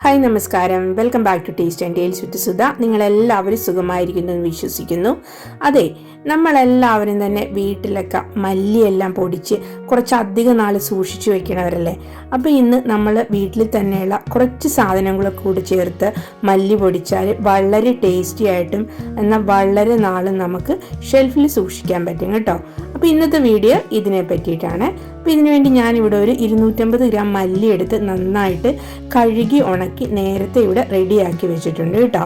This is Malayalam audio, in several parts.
ഹായ് നമസ്കാരം. Welcome back to taste and tales with Sudha. നിങ്ങളെല്ലാവരും സുഖമായിരിക്കുന്നു എന്ന് വിശ്വസിക്കുന്നു. അതെ നമ്മളെല്ലാവരും തന്നെ വീട്ടിലൊക്കെ മല്ലിയെല്ലാം പൊടിച്ച് കുറച്ചധികം നാൾ സൂക്ഷിച്ചു വെക്കണവരല്ലേ? അപ്പോൾ ഇന്ന് നമ്മൾ വീട്ടിൽ തന്നെയുള്ള കുറച്ച് സാധനങ്ങളൊക്കെ കൂടി ചേർത്ത് മല്ലി പൊടിച്ചാൽ വളരെ ടേസ്റ്റി ആയിട്ടും എന്നാൽ വളരെ നാളും നമുക്ക് ഷെൽഫിൽ സൂക്ഷിക്കാൻ പറ്റും കേട്ടോ. അപ്പോൾ ഇന്നത്തെ വീഡിയോ ഇതിനെ പറ്റിയിട്ടാണ്. അപ്പോൾ ഇതിനുവേണ്ടി ഞാനിവിടെ ഒരു ഇരുന്നൂറ്റമ്പത് ഗ്രാം മല്ലി എടുത്ത് നന്നായിട്ട് കഴുകി ഉണക്കി നേരത്തെ ഇവിടെ റെഡിയാക്കി വെച്ചിട്ടുണ്ട് കേട്ടോ.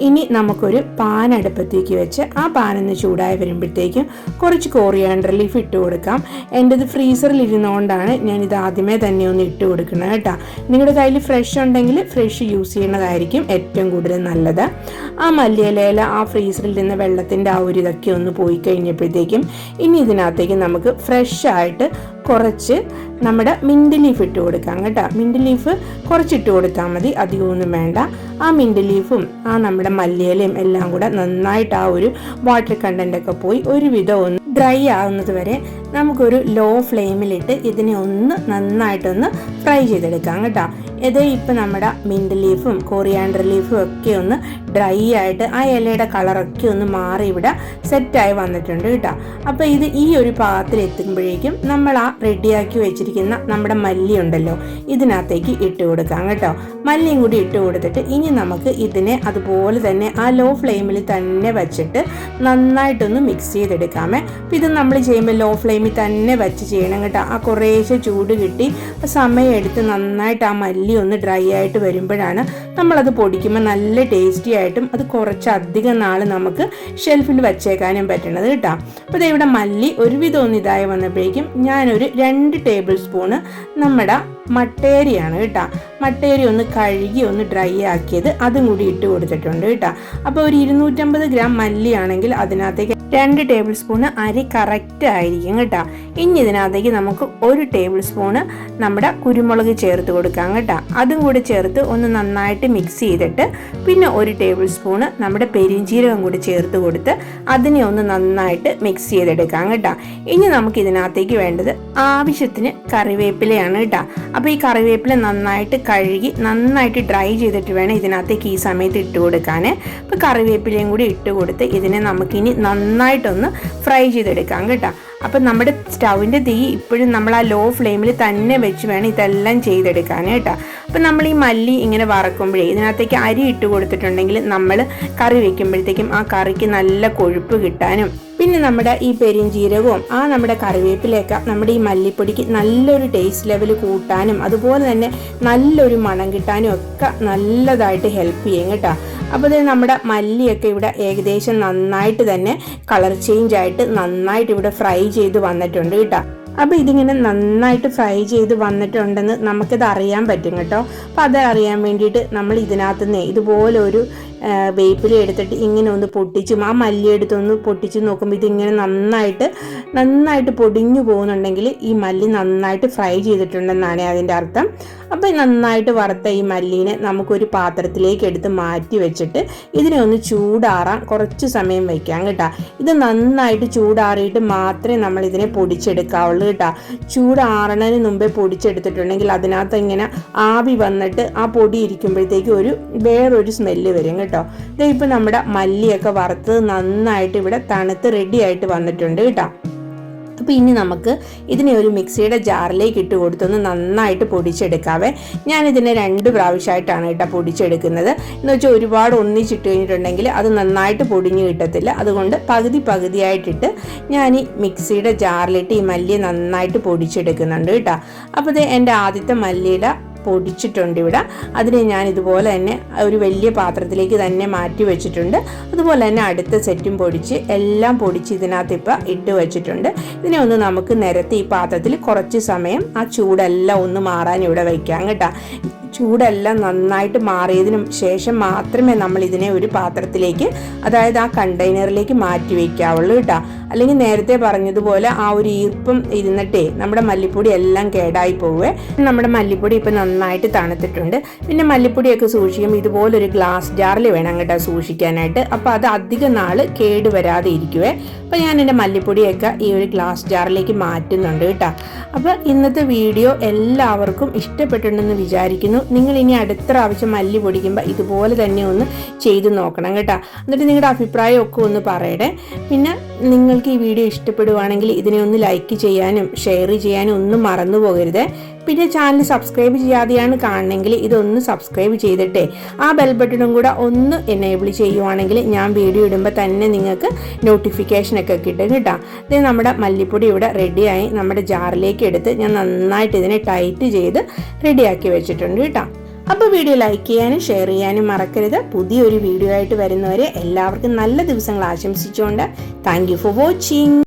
ഇനി നമുക്കൊരു പാൻ അടുപ്പത്തേക്ക് വെച്ച് ആ പാനൊന്ന് ചൂടായി വരുമ്പോഴത്തേക്കും കുറച്ച് കോറിയാണ്ടർ ലീഫ് ഇട്ട് കൊടുക്കാം. എന്റെത് ഫ്രീസറിൽ ഇരുന്നുകൊണ്ടാണ് ഇത് ആദ്യമേ തന്നെ ഒന്ന് ഇട്ട് കൊടുക്കുന്നത് കേട്ടോ. നിങ്ങളുടെ കയ്യിൽ ഫ്രഷ് ഉണ്ടെങ്കിൽ ഫ്രഷ് യൂസ് ചെയ്യുന്നതായിരിക്കും ഏറ്റവും കൂടുതൽ നല്ലത്. ആ മല്ലിയിലയില ആ ഫ്രീസറിൽ നിന്ന് വെള്ളത്തിന്റെ ആ ഒരു ഇതൊക്കെ ഒന്ന് പോയി കഴിഞ്ഞപ്പോഴത്തേക്കും ഇനി ഇതിനകത്തേക്ക് നമുക്ക് ഫ്രഷ് ആയിട്ട് കുറച്ച് നമ്മുടെ മിന്റ് ലീഫ് ഇട്ട് കൊടുക്കാം കേട്ടോ. മിന്റ് ലീഫ് കുറച്ചിട്ട് കൊടുത്താൽ മതി. അധികമൊന്നും വേണ്ട. ആ മിന്റ് ലീഫും ആ നമ്മുടെ മല്ലിയിലയും എല്ലാം കൂടെ നന്നായിട്ട് ആ ഒരു വാട്ടർ കണ്ടന്റ് ഒക്കെ പോയി ഒരുവിധം ഒന്ന് ഡ്രൈ ആവുന്നത് വരെ നമുക്കൊരു ലോ ഫ്ലെയിമിലിട്ട് ഇതിനെ ഒന്ന് നന്നായിട്ടൊന്ന് ഫ്രൈ ചെയ്തെടുക്കാം കേട്ടോ. ഇത് ഇപ്പം നമ്മുടെ മിന്റ് ലീഫും കോറിയാണ്ടർ ലീഫും ഒക്കെ ഒന്ന് ഡ്രൈ ആയിട്ട് ആ ഇലയുടെ കളറൊക്കെ ഒന്ന് മാറി ഇവിടെ സെറ്റായി വന്നിട്ടുണ്ട് കേട്ടോ. അപ്പോൾ ഇത് ഈ ഒരു പാകത്തിൽ എത്തുമ്പോഴേക്കും നമ്മൾ ആ റെഡിയാക്കി വെച്ചിരിക്കുന്ന നമ്മുടെ മല്ലി ഉണ്ടല്ലോ ഇതിനകത്തേക്ക് ഇട്ട് കൊടുക്കാം കേട്ടോ. മല്ലിയും കൂടി ഇട്ട് കൊടുത്തിട്ട് ഇനി നമുക്ക് ഇതിനെ അതുപോലെ തന്നെ ആ ലോ ഫ്ലെയിമിൽ തന്നെ വെച്ചിട്ട് നന്നായിട്ടൊന്ന് മിക്സ് ചെയ്തെടുക്കാമേ. അപ്പം ഇത് നമ്മൾ ചെയ്യുമ്പോൾ ലോ ഫ്ലെയിമിൽ തന്നെ വെച്ച് ചെയ്യണം കേട്ടോ. ആ കുറേശ്ശെ ചൂട് കിട്ടി. സമയമെടുത്ത് നന്നായിട്ട് ആ മല്ലി ഒന്ന് ഡ്രൈ ആയിട്ട് വരുമ്പോഴാണ് നമ്മളത് പൊടിക്കുമ്പോൾ നല്ല ടേസ്റ്റി ആയിട്ടും അത് കുറച്ചധികം നാൾ നമുക്ക് ഷെൽഫിൽ വെച്ചേക്കാനും പറ്റണത് കേട്ടോ. അപ്പോൾ ഇവിടെ മല്ലി ഒരുവിധം ഒന്ന് ഇതായി വന്നപ്പോഴേക്കും ഞാനൊരു രണ്ട് ടേബിൾ സ്പൂണ് നമ്മുടെ മട്ടേരിയാണ് കേട്ടോ. മട്ടേരി ഒന്ന് കഴുകി ഒന്ന് ഡ്രൈ ആക്കിയത് അതും കൂടി ഇട്ട് കൊടുത്തിട്ടുണ്ട് കേട്ടോ. അപ്പോൾ ഒരു ഇരുന്നൂറ്റമ്പത് ഗ്രാം മല്ലിയാണെങ്കിൽ അതിനകത്തേക്ക് രണ്ട് ടേബിൾ സ്പൂണ് അരി കറക്റ്റ് ആയിരിക്കും കേട്ടോ. ഇനി ഇതിനകത്തേക്ക് നമുക്ക് ഒരു ടേബിൾ സ്പൂണ് നമ്മുടെ കുരുമുളക് ചേർത്ത് കൊടുക്കാം കേട്ടോ. അതും കൂടി ചേർത്ത് ഒന്ന് നന്നായിട്ട് മിക്സ് ചെയ്തിട്ട് പിന്നെ ഒരു ടേബിൾ സ്പൂണ് നമ്മുടെ പെരിഞ്ചീരകം കൂടി ചേർത്ത് കൊടുത്ത് അതിനെ ഒന്ന് നന്നായിട്ട് മിക്സ് ചെയ്തെടുക്കാം കേട്ടോ. ഇനി നമുക്ക് ഇതിനകത്തേക്ക് വേണ്ടത് ആവശ്യത്തിന് കറിവേപ്പിലയാണ് കേട്ടോ. അപ്പോൾ ഈ കറിവേപ്പില നന്നായിട്ട് കഴുകി നന്നായിട്ട് ഡ്രൈ ചെയ്തിട്ട് വേണം ഇതിനകത്തേക്ക് ഈ സമയത്ത് ഇട്ട് കൊടുക്കാൻ. അപ്പോൾ കറിവേപ്പിലയും കൂടി ഇട്ട് കൊടുത്ത് ഇതിനെ നമുക്കിനി നന്നായിട്ടൊന്ന് ഫ്രൈ ചെയ്തെടുക്കാം കേട്ടോ. അപ്പം നമ്മുടെ സ്റ്റൗവിന്റെ തീ ഇപ്പോഴും നമ്മൾ ആ ലോ ഫ്ലെയിമിൽ തന്നെ വെച്ച് വേണം ഇതെല്ലാം ചെയ്തെടുക്കാൻ കേട്ടോ. അപ്പം നമ്മൾ ഈ മല്ലി ഇങ്ങനെ വറക്കുമ്പോഴേ ഇതിനകത്തേക്ക് അരി ഇട്ട് കൊടുത്തിട്ടുണ്ടെങ്കിൽ നമ്മൾ കറി വെക്കുമ്പോഴത്തേക്കും ആ കറിക്ക് നല്ല കൊഴുപ്പ് കിട്ടാനും പിന്നെ നമ്മുടെ ഈ പെരിഞ്ജീരകവും ആ നമ്മുടെ കറിവേപ്പിലയൊക്കെ നമ്മുടെ ഈ മല്ലിപ്പൊടിക്ക് നല്ലൊരു ടേസ്റ്റ് ലെവൽ കൂട്ടാനും അതുപോലെ തന്നെ നല്ലൊരു മണം കിട്ടാനും ഒക്കെ നല്ലതായിട്ട് ഹെൽപ്പ് ചെയ്യും കേട്ടോ. അപ്പോൾ ഇത് നമ്മുടെ മല്ലിയൊക്കെ ഇവിടെ ഏകദേശം നന്നായിട്ട് തന്നെ കളർ ചേഞ്ച് ആയിട്ട് നന്നായിട്ട് ഇവിടെ ഫ്രൈ ചെയ്ത് വന്നിട്ടുണ്ട് കേട്ടോ. അപ്പോൾ ഇതിങ്ങനെ നന്നായിട്ട് ഫ്രൈ ചെയ്ത് വന്നിട്ടുണ്ടെന്ന് നമുക്കിത് അറിയാൻ പറ്റും കേട്ടോ. അപ്പോൾ അത് അറിയാൻ വേണ്ടിയിട്ട് നമ്മൾ ഇതിനകത്ത് നിന്ന് ഇതുപോലെ വേപ്പില എടുത്തിട്ട് ഇങ്ങനെ ഒന്ന് പൊട്ടിച്ചും ആ മല്ലി എടുത്തൊന്ന് പൊട്ടിച്ച് നോക്കുമ്പോൾ ഇതിങ്ങനെ നന്നായിട്ട് നന്നായിട്ട് പൊടിഞ്ഞു പോകുന്നുണ്ടെങ്കിൽ ഈ മല്ലി നന്നായിട്ട് ഫ്രൈ ചെയ്തിട്ടുണ്ടെന്നാണ് അതിന്റെ അർത്ഥം. അപ്പോൾ നന്നായിട്ട് വറുത്ത ഈ മല്ലീനെ നമുക്കൊരു പാത്രത്തിലേക്ക് എടുത്ത് മാറ്റി വെച്ചിട്ട് ഇതിനെ ഒന്ന് ചൂടാറാൻ കുറച്ച് സമയം വയ്ക്കാം കേട്ടോ. ഇത് നന്നായിട്ട് ചൂടാറിയിട്ട് മാത്രമേ നമ്മൾ ഇതിനെ പൊടിച്ചെടുക്കാവുള്ളൂ കേട്ടോ. ചൂടാറണതിന് മുമ്പേ പൊടിച്ചെടുത്തിട്ടുണ്ടെങ്കിൽ അതിനകത്ത് ഇങ്ങനെ ആവി വന്നിട്ട് ആ പൊടി ഇരിക്കുമ്പോഴത്തേക്ക് ഒരു വേറൊരു സ്മെല്ല് വരും കേട്ടോ. ഇത് ഇപ്പൊ നമ്മുടെ മല്ലിയൊക്കെ വറുത്ത് നന്നായിട്ട് ഇവിടെ തണുത്ത് റെഡി ആയിട്ട് വന്നിട്ടുണ്ട് കേട്ടോ. അപ്പോൾ ഇനി നമുക്ക് ഇതിനെ ഒരു മിക്സിയുടെ ജാറിലേക്ക് ഇട്ട് കൊടുത്തൊന്ന് നന്നായിട്ട് പൊടിച്ചെടുക്കാവേ. ഞാനിതിനെ രണ്ട് പ്രാവശ്യമായിട്ടാണ് കേട്ടോ പൊടിച്ചെടുക്കുന്നത്. എന്ന് വെച്ചാൽ ഒരുപാട് ഒന്നിച്ചിട്ട് കഴിഞ്ഞിട്ടുണ്ടെങ്കിൽ അത് നന്നായിട്ട് പൊടിഞ്ഞു കിട്ടത്തില്ല. അതുകൊണ്ട് പകുതി പകുതിയായിട്ടിട്ട് ഞാൻ ഈ മിക്സിയുടെ ജാറിലിട്ട് ഈ മല്ലിയെ നന്നായിട്ട് പൊടിച്ചെടുക്കുന്നുണ്ട് കേട്ടോ. അപ്പോൾ ഇത് എന്റെ ആദ്യത്തെ മല്ലിയുടെ പൊടിച്ചിട്ടുണ്ട് ഇവിടെ. അതിനെ ഞാൻ ഇതുപോലെ തന്നെ ഒരു വലിയ പാത്രത്തിലേക്ക് തന്നെ മാറ്റി വെച്ചിട്ടുണ്ട്. അതുപോലെ തന്നെ അടുത്ത സെറ്റും പൊടിച്ച് എല്ലാം പൊടിച്ച് ഇതിനകത്ത് ഇപ്പം ഇട്ട് വെച്ചിട്ടുണ്ട്. ഇതിനെ ഒന്ന് നമുക്ക് നിരത്തി ഈ പാത്രത്തിൽ കുറച്ച് സമയം ആ ചൂടെല്ലാം ഒന്ന് മാറാൻ ഇവിടെ വയ്ക്കാം കേട്ടോ. ചൂടെല്ലാം നന്നായിട്ട് മാറിയതിനു ശേഷം മാത്രമേ നമ്മൾ ഇതിനെ ഒരു പാത്രത്തിലേക്ക് അതായത് ആ കണ്ടെയ്നറിലേക്ക് മാറ്റി വയ്ക്കാവുള്ളൂ കേട്ടോ. അല്ലെങ്കിൽ നേരത്തെ പറഞ്ഞതുപോലെ ആ ഒരു ഈർപ്പം ഇരുന്നിട്ടേ നമ്മുടെ മല്ലിപ്പൊടി എല്ലാം കേടായി പോവേ. നമ്മുടെ മല്ലിപ്പൊടി ഇപ്പം നന്നായിട്ട് തണുത്തിട്ടുണ്ട്. പിന്നെ മല്ലിപ്പൊടിയൊക്കെ സൂക്ഷിക്കുമ്പോൾ ഇതുപോലൊരു ഗ്ലാസ് ജാറിൽ വേണം കേട്ടോ സൂക്ഷിക്കാനായിട്ട്. അപ്പോൾ അത് അധികം നാൾ കേട് വരാതെ ഇരിക്കുവേ. അപ്പോൾ ഞാൻ എന്റെ മല്ലിപ്പൊടിയൊക്കെ ഈ ഒരു ഗ്ലാസ് ജാറിലേക്ക് മാറ്റുന്നുണ്ട് കേട്ടോ. അപ്പോൾ ഇന്നത്തെ വീഡിയോ എല്ലാവർക്കും ഇഷ്ടപ്പെട്ടിട്ടുണ്ടെന്ന് വിചാരിക്കുന്നു. നിങ്ങൾ ഇനി അടുത്ത പ്രാവശ്യം മല്ലി പൊടിക്കുമ്പോൾ ഇതുപോലെ തന്നെ ഒന്ന് ചെയ്ത് നോക്കണം കേട്ടോ. എന്നിട്ട് നിങ്ങളുടെ അഭിപ്രായം ഒക്കെ ഒന്ന് പറയണേ. പിന്നെ നിങ്ങൾക്ക് ഈ വീഡിയോ ഇഷ്ടപ്പെടുവാണെങ്കിൽ ഇതിനെ ഒന്ന് ലൈക്ക് ചെയ്യാനും ഷെയർ ചെയ്യാനും ഒന്നും മറന്നു പോകരുത്. പിന്നെ ചാനൽ സബ്സ്ക്രൈബ് ചെയ്യാതെയാണ് കാണണമെങ്കിൽ ഇതൊന്ന് സബ്സ്ക്രൈബ് ചെയ്തിട്ടേ. ആ ബെൽ ബട്ടണും കൂടെ ഒന്ന് എനേബിൾ ചെയ്യുവാണെങ്കിൽ ഞാൻ വീഡിയോ ഇടുമ്പോൾ തന്നെ നിങ്ങൾക്ക് നോട്ടിഫിക്കേഷൻ ഒക്കെ കിട്ടും കേട്ടോ. ഇത് നമ്മുടെ മല്ലിപ്പൊടി ഇവിടെ റെഡിയായി നമ്മുടെ ജാറിലേക്ക് എടുത്ത് ഞാൻ നന്നായിട്ട് ഇതിനെ ടൈറ്റ് ചെയ്ത് റെഡിയാക്കി വെച്ചിട്ടുണ്ട് കേട്ടോ. അപ്പോൾ വീഡിയോ ലൈക്ക് ചെയ്യാനും ഷെയർ ചെയ്യാനും മറക്കരുത്. പുതിയൊരു വീഡിയോ ആയിട്ട് വരുന്നവരെ എല്ലാവർക്കും നല്ല ദിവസങ്ങൾ ആശംസിച്ചുകൊണ്ട് താങ്ക് ഫോർ വാച്ചിങ്